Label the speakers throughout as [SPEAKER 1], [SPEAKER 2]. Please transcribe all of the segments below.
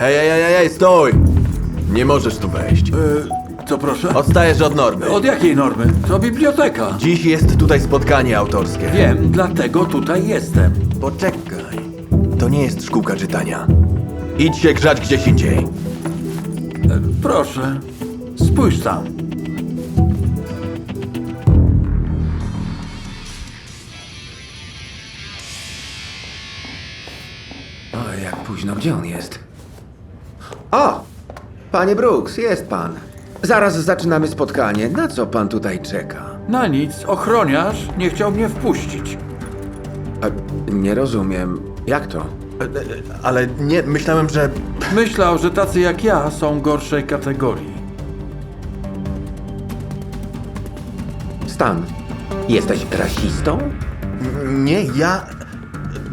[SPEAKER 1] Ej, ej, ej, ej, stój! Nie możesz tu wejść.
[SPEAKER 2] E, co proszę?
[SPEAKER 1] Odstajesz od normy.
[SPEAKER 2] Od jakiej normy? To biblioteka.
[SPEAKER 1] Dziś jest tutaj spotkanie autorskie.
[SPEAKER 2] Wiem, dlatego tutaj jestem.
[SPEAKER 1] Poczekaj. To nie jest szkółka czytania. Idź się grzać gdzieś indziej.
[SPEAKER 2] Proszę, spójrz tam.
[SPEAKER 3] O, jak późno, gdzie on jest? O! Panie Brooks, jest pan. Zaraz zaczynamy spotkanie. Na co pan tutaj czeka?
[SPEAKER 2] Na nic, ochroniarz nie chciał mnie wpuścić.
[SPEAKER 3] A, nie rozumiem. Jak to?
[SPEAKER 1] E, e, Ale nie, myślałem, że...
[SPEAKER 2] Myślał, że tacy jak ja są gorszej kategorii.
[SPEAKER 3] Stan, jesteś rasistą?
[SPEAKER 1] Nie, ja...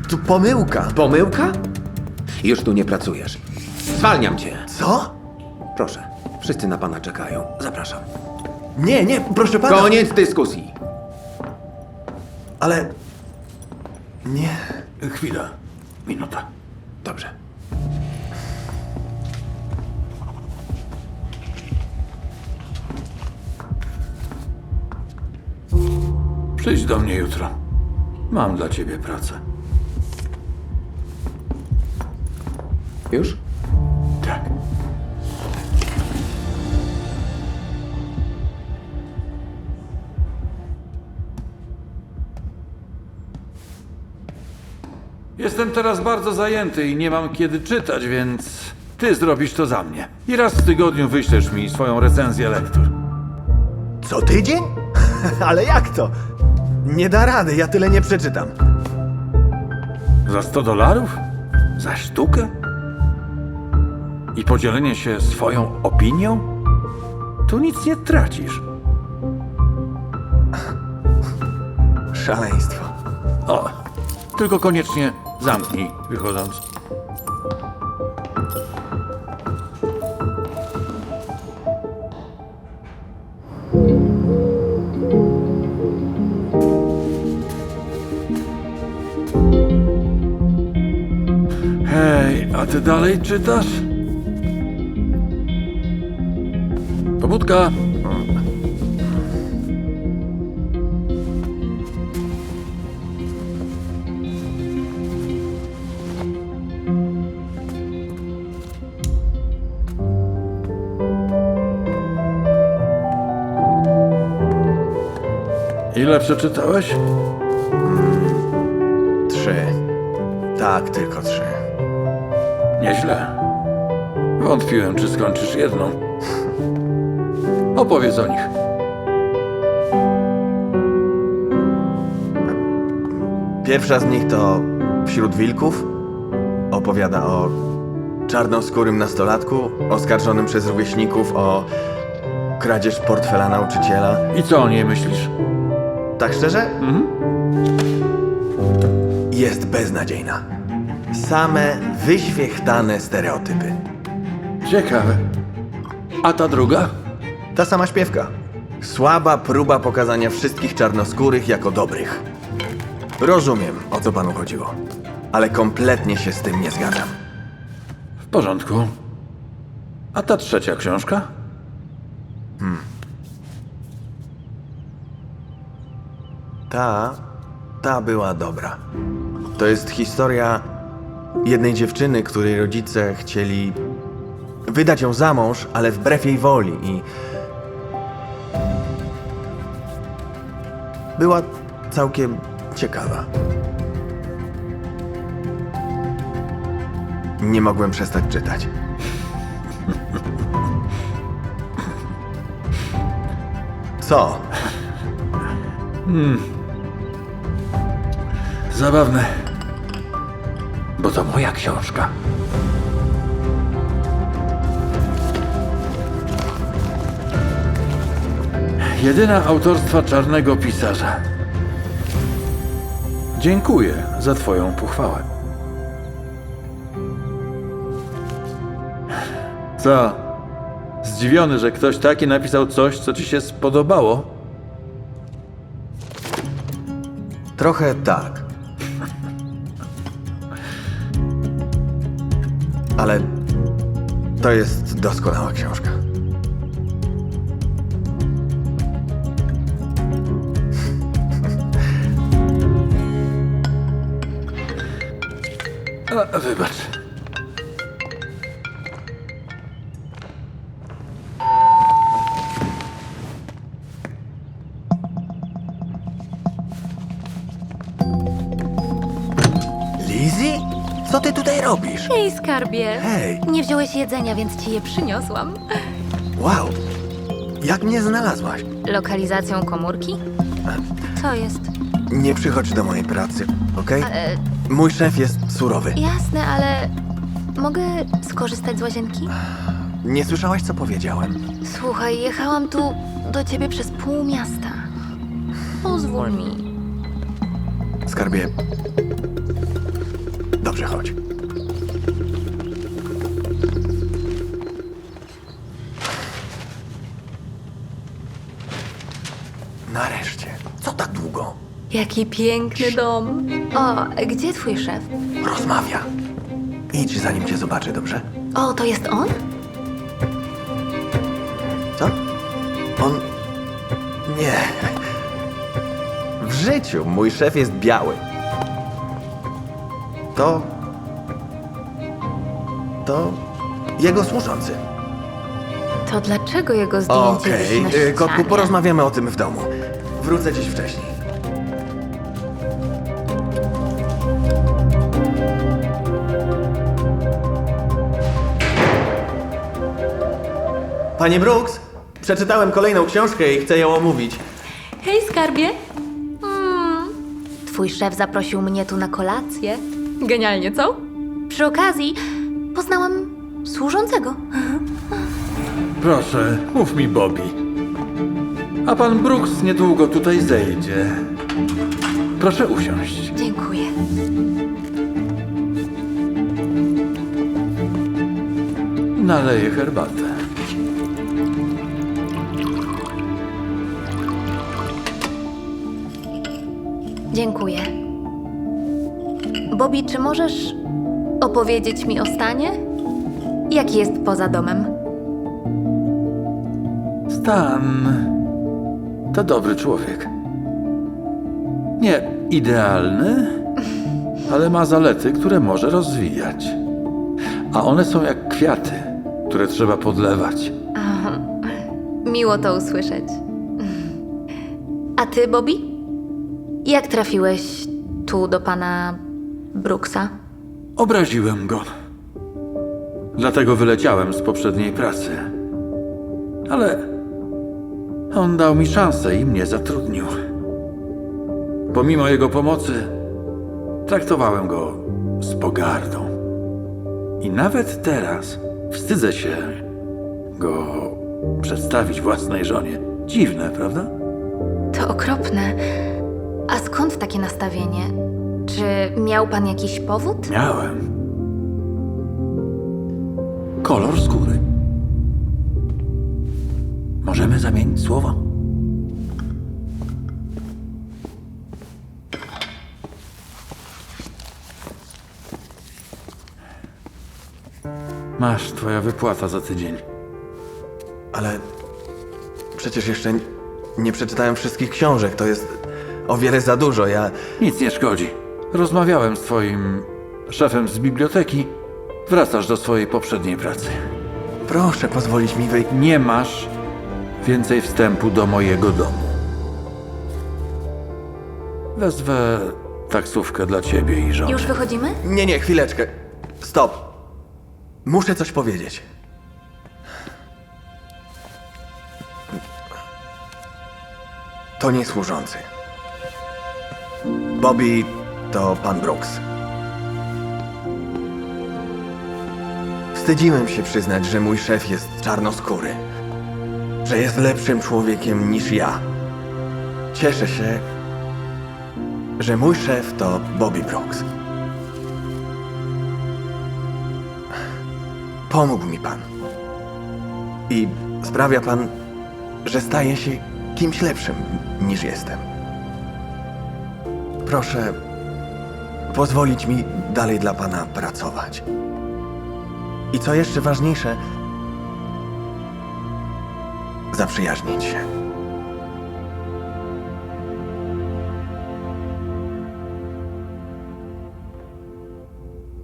[SPEAKER 1] Tu pomyłka.
[SPEAKER 3] Pomyłka? Już tu nie pracujesz. Zwalniam cię.
[SPEAKER 1] Co?
[SPEAKER 3] Proszę, wszyscy na pana czekają. Zapraszam.
[SPEAKER 1] Nie, nie, proszę pana.
[SPEAKER 3] Koniec dyskusji.
[SPEAKER 1] Ale... Nie...
[SPEAKER 2] Chwila, minuta.
[SPEAKER 3] Dobrze.
[SPEAKER 2] Przyjdź do mnie jutro. Mam dla ciebie pracę.
[SPEAKER 3] Już?
[SPEAKER 2] Jestem teraz bardzo zajęty i nie mam kiedy czytać, więc ty zrobisz to za mnie. I raz w tygodniu wyślesz mi swoją recenzję lektur.
[SPEAKER 1] Co tydzień? Ale jak to? Nie da rady, ja tyle nie przeczytam.
[SPEAKER 2] Za 100 dolarów? Za sztukę? I podzielenie się swoją opinią? Tu nic nie tracisz.
[SPEAKER 1] Szaleństwo.
[SPEAKER 2] Tylko koniecznie zamknij wychodząc. Hej, a ty dalej czytasz? Pobudka. Ile przeczytałeś?
[SPEAKER 1] Trzy. Tak, tylko trzy.
[SPEAKER 2] Nieźle. Wątpiłem, czy skończysz jedną. Opowiedz o nich.
[SPEAKER 1] Pierwsza z nich to Wśród Wilków. Opowiada o czarnoskórym nastolatku oskarżonym przez rówieśników o kradzież portfela nauczyciela.
[SPEAKER 2] I co o niej myślisz?
[SPEAKER 1] Tak szczerze? Jest beznadziejna. Same wyświechtane stereotypy.
[SPEAKER 2] Ciekawe. A ta druga?
[SPEAKER 1] Ta sama śpiewka. Słaba próba pokazania wszystkich czarnoskórych jako dobrych. Rozumiem, o co panu chodziło, ale kompletnie się z tym nie zgadzam.
[SPEAKER 2] W porządku. A ta trzecia książka?
[SPEAKER 1] Ta, ta była dobra. To jest historia jednej dziewczyny, której rodzice chcieli wydać ją za mąż, ale wbrew jej woli i była całkiem ciekawa. Nie mogłem przestać czytać. Co?
[SPEAKER 2] Zabawne. Bo to moja książka. Jedyna autorstwa czarnego pisarza. Dziękuję za Twoją pochwałę. Co? Zdziwiony, że ktoś taki napisał coś, co Ci się spodobało?
[SPEAKER 1] Trochę tak. Ale To jest doskonała książka.
[SPEAKER 2] A, wybacz.
[SPEAKER 1] Lizzie? Co ty tutaj robisz?
[SPEAKER 4] Hej, skarbie.
[SPEAKER 1] Hej.
[SPEAKER 4] Nie wziąłeś jedzenia, więc ci je przyniosłam.
[SPEAKER 1] Wow. Jak mnie znalazłaś?
[SPEAKER 4] Lokalizacją komórki? Co jest?
[SPEAKER 1] Nie przychodź do mojej pracy, okej?
[SPEAKER 4] E,
[SPEAKER 1] Mój szef jest surowy.
[SPEAKER 4] jasne, ale mogę skorzystać z łazienki?
[SPEAKER 1] Nie słyszałaś, co powiedziałem?
[SPEAKER 4] Słuchaj, jechałam tu do ciebie przez pół miasta. Pozwól mi.
[SPEAKER 1] Skarbie. Dobrze, chodź. Nareszcie. Co tak długo?
[SPEAKER 4] Jaki piękny dom. O, gdzie twój szef?
[SPEAKER 1] Rozmawia. Idź, zanim cię zobaczy, dobrze?
[SPEAKER 4] O, to jest on?
[SPEAKER 1] Co? On. Nie. W życiu mój szef jest biały. To. To. Jego służący.
[SPEAKER 4] To dlaczego jego zdjęcie
[SPEAKER 1] Okej,
[SPEAKER 4] wisi na
[SPEAKER 1] okay. kotku,
[SPEAKER 4] ścianie?
[SPEAKER 1] porozmawiamy o tym w domu. Wrócę dziś wcześniej. Panie Brooks, przeczytałem kolejną książkę i chcę ją omówić.
[SPEAKER 4] Hej, skarbie. Mm, twój szef zaprosił mnie tu na kolację. Genialnie, co? Przy okazji poznałam służącego.
[SPEAKER 2] Proszę, mów mi Bobby. A pan Brooks niedługo tutaj zejdzie. Proszę usiąść.
[SPEAKER 4] Dziękuję.
[SPEAKER 2] Naleję herbatę.
[SPEAKER 4] Dziękuję. Bobby, czy możesz opowiedzieć mi o stanie? Jaki jest poza domem?
[SPEAKER 2] Stan to dobry człowiek. Nie idealny, ale ma zalety, które może rozwijać. A one są jak kwiaty, które trzeba podlewać.
[SPEAKER 4] Miło to usłyszeć. A ty, Bobby? Jak trafiłeś tu do pana Brooksa?
[SPEAKER 2] Obraziłem go. Dlatego wyleciałem z poprzedniej pracy. Ale on dał mi szansę i mnie zatrudnił. Pomimo jego pomocy, traktowałem go z pogardą. I nawet teraz wstydzę się go przedstawić własnej żonie. Dziwne, prawda?
[SPEAKER 4] To okropne. A skąd takie nastawienie? Czy miał pan jakiś powód?
[SPEAKER 2] Miałem. Kolor skóry. Możemy zamienić słowo? Masz twoja wypłata za tydzień.
[SPEAKER 1] Ale przecież jeszcze nie przeczytałem wszystkich książek. To jest o wiele za dużo. Ja.
[SPEAKER 2] Nic nie szkodzi. Rozmawiałem z twoim szefem z biblioteki. Wracasz do swojej poprzedniej pracy.
[SPEAKER 1] Proszę pozwolić mi wyjść.
[SPEAKER 2] Nie masz więcej wstępu do mojego domu. Wezwę taksówkę dla ciebie i żony.
[SPEAKER 4] Już wychodzimy?
[SPEAKER 1] Nie, nie, chwileczkę. Stop. Muszę coś powiedzieć. To nie służący. Bobby to pan Brooks. Wstydziłem się przyznać, że mój szef jest czarnoskóry. Że jest lepszym człowiekiem niż ja. Cieszę się, że mój szef to Bobby Brooks. Pomógł mi pan. I sprawia pan, że staje się kimś lepszym niż jestem. Proszę pozwolić mi dalej dla pana pracować. I co jeszcze ważniejsze, zaprzyjaźnić się.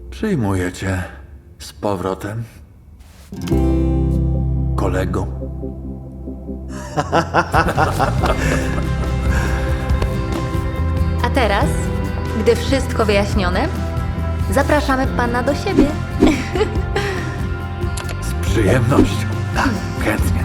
[SPEAKER 2] Przyjmuję cię z powrotem. Kolego.
[SPEAKER 4] A teraz, gdy wszystko wyjaśnione, zapraszamy pana do siebie.
[SPEAKER 2] Z przyjemnością. Tak, chętnie.